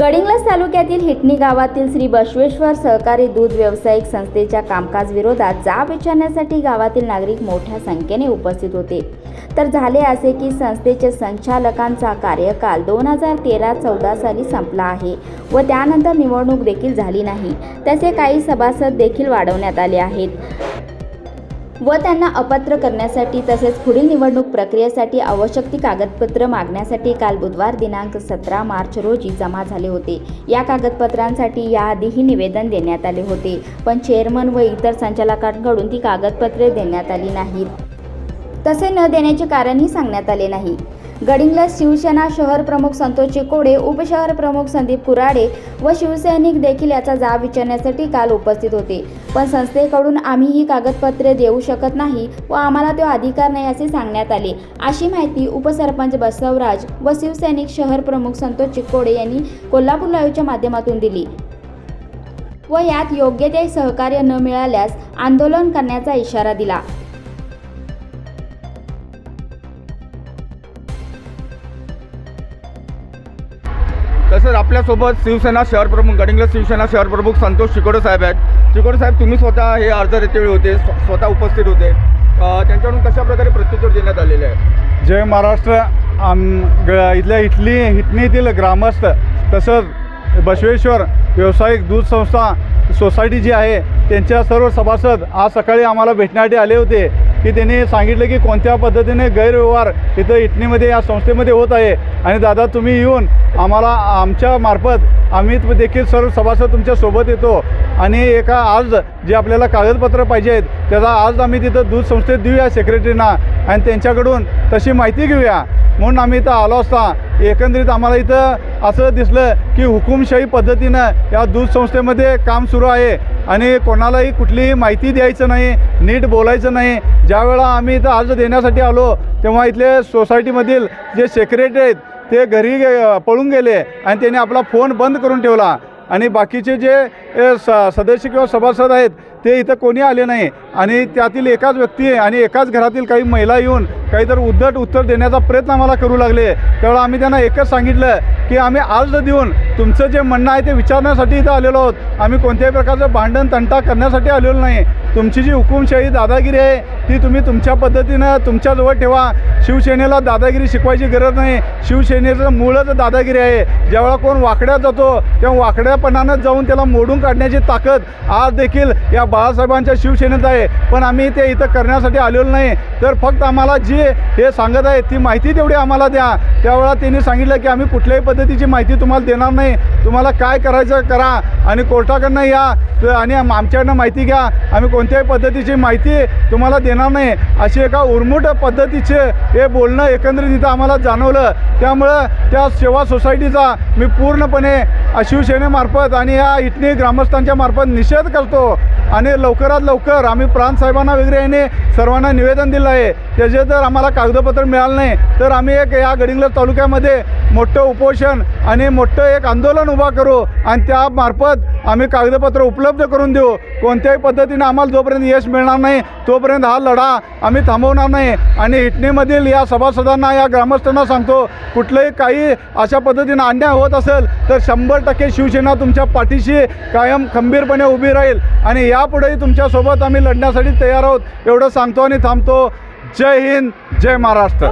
गडिंग्लज तालुक्यातील हिटणी गावातील श्री बसवेश्वर सहकारी दूध व्यावसायिक संस्थेच्या कामकाज विरोधात जाब विचारण्यासाठी गावातील नागरिक मोठ्या संख्येने उपस्थित होते. तर झाले असे की संस्थेच्या संचालकांचा कार्यकाल दोन हजार तेरा चौदा साली संपला आहे व त्यानंतर निवडणूक देखील झाली नाही. तसे काही सभासद देखील वाढवण्यात आले आहेत. व त्यांना अपात्र करण्यासाठी तसेच पुढील निवडणूक प्रक्रियेसाठी आवश्यक ती कागदपत्र मागण्यासाठी काल बुधवार दिनांक सतरा मार्च रोजी जमा झाले होते. या कागदपत्रांसाठी याआधीही निवेदन देण्यात आले होते पण चेअरमन व इतर संचालकांकडून ती कागदपत्रे देण्यात आली नाहीत. तसे न देण्याचे कारणही सांगण्यात आले नाही. गडिंगला शिवसेना शहर प्रमुख संतोष चिकोडे उपशहर प्रमुख संदीप कुराडे व शिवसैनिक देखील याचा जाब विचारण्यासाठी काल उपस्थित होते. पण संस्थेकडून आम्ही ही कागदपत्रे देऊ शकत नाही व आम्हाला तो अधिकार नाही असे सांगण्यात आले. अशी माहिती उपसरपंच बसवराज व शिवसैनिक शहर प्रमुख संतोष चिकोडे यांनी कोल्हापूर लाईव्हच्या माध्यमातून दिली. व यात योग्य ते सहकार्य न मिळाल्यास आंदोलन करण्याचा इशारा दिला. तसंच आपल्यासोबत शिवसेना शहर प्रमुख गडिंगला शिवसेना शहर प्रमुख संतोष चिकोडे साहेब आहेत. चिकोडे साहेब तुम्ही स्वतः हे अर्ज रेतेवेळी होते स्वतः उपस्थित होते. त्यांच्याकडून कशा प्रकारे प्रत्युत्तर देण्यात आलेले आहे? जय महाराष्ट्र आम ग इथल्या इथली हिटणीतील ग्रामस्थ तसंच बसवेश्वर व्यावसायिक दूध संस्था सोसायटी जी आहे त्यांच्या सर्व सभासद आज सकाळी आम्हाला भेटण्यासाठी आले होते. की त्यांनी सांगितलं की कोणत्या पद्धतीने गैरव्यवहार इथं इटणीमध्ये या संस्थेमध्ये होत आहे. आणि दादा तुम्ही येऊन आम्हाला आमच्या मार्फत आम्ही देखील सर्व सभासद तुमच्यासोबत येतो. आणि एका आज जे आपल्याला कागदपत्र पाहिजे आहेत त्याचा आज आम्ही तिथं दूध संस्थेत देऊया सेक्रेटरीना आणि त्यांच्याकडून तशी माहिती घेऊया. म्हणून आम्ही इथं आलो असता. एकंदरीत आम्हाला इथं असं दिसलं की हुकुमशाही पद्धतीनं या दूध संस्थेमध्ये काम सुरू आहे. आणि कोणालाही कुठलीही माहिती द्यायचं नाही नीट बोलायचं नाही. ज्यावेळा आम्ही इथं अर्ज देण्यासाठी आलो तेव्हा इथले सोसायटीमधील जे सेक्रेटरी आहेत ते घरी गे- पळून गेले आणि त्यांनी आपला फोन बंद करून ठेवला. आणि बाकीचे जे स सदस्य किंवा सभासद आहेत ते इथं कोणी आले नाही. आणि त्यातील एकाच व्यक्ती आणि एकाच घरातील काही महिला येऊन काहीतरी उद्धट उत्तर देण्याचा प्रयत्न आम्हाला करू लागले. त्यावेळा आम्ही त्यांना एकच सांगितलं की आम्ही अर्ज देऊन तुमचं जे म्हणणं आहे ते विचारण्यासाठी इथं आलेलो आहोत. आम्ही कोणत्याही प्रकारचं भांडण तंटा करण्यासाठी आलेलो नाही. तुमची जी हुकुमशाही दादागिरी आहे ती तुम्ही तुमच्या पद्धतीनं तुमच्याजवळ ठेवा. शिवसेनेला दादागिरी शिकवायची गरज नाही. शिवसेनेचं मूळच दादागिरी आहे. ज्यावेळा कोण वाकड्यात जातो तेव्हा वाकड्यापणानं जाऊन त्याला मोडून काढण्याची ताकद आज देखील या बाळासाहेबांच्या शिवसेनेत आहे. पण आम्ही ते इथं करण्यासाठी आलेलो नाही. तर फक्त आम्हाला जी हे सांगत आहे ती माहिती तेवढी आम्हाला द्या. त्यावेळा त्यांनी सांगितलं की आम्ही कुठल्याही पद्धतीची माहिती तुम्हाला देणार नाही. तुम्हाला काय करायचं करा आणि कोर्टाकडनं या तर आणि आमच्याकडनं माहिती घ्या. आम्ही कोणत्याही पद्धतीची माहिती तुम्हाला देणार नाही. अशी एका उर्मुट पद्धतीचे हे बोलणं एकंदरीत इथं आम्हाला जाणवलं. त्यामुळं त्या सेवा सोसायटीचा मी पूर्णपणे शिवसेनेमार्फत आणि या इटणी ग्रामस्थांच्या मार्फत निषेध करतो. आणि लवकरात लवकर आम्ही प्रांतसाहेबांना वगैरे याने सर्वांना निवेदन दिलं आहे. त्याचे जर आम्हाला कागदपत्र मिळालं नाही तर आम्ही एक या गडिंग्लज तालुक्यामध्ये मोठं उपोषण आणि मोठं एक आंदोलन उभा करू आणि त्यामार्फत आम्ही कागदपत्र उपलब्ध करून देऊ. कोणत्याही पद्धतीने आम्हाला जोपर्यंत यश मिळणार नाही तोपर्यंत हा लढा आम्ही थांबवणार नाही. आणि हिटणीमधील या सभासदांना या ग्रामस्थांना सांगतो कुठलंही काही अशा पद्धतीनं अन्याय होत असेल तर शंभर टक्के शिवसेना तुमच्या पाठीशी कायम खंबीरपणे उभी राहील. आणि यापुढेही तुमच्यासोबत आम्ही लढण्यासाठी तयार आहोत एवढं सांगतो आणि थांबतो. जय हिंद जय महाराष्ट्र.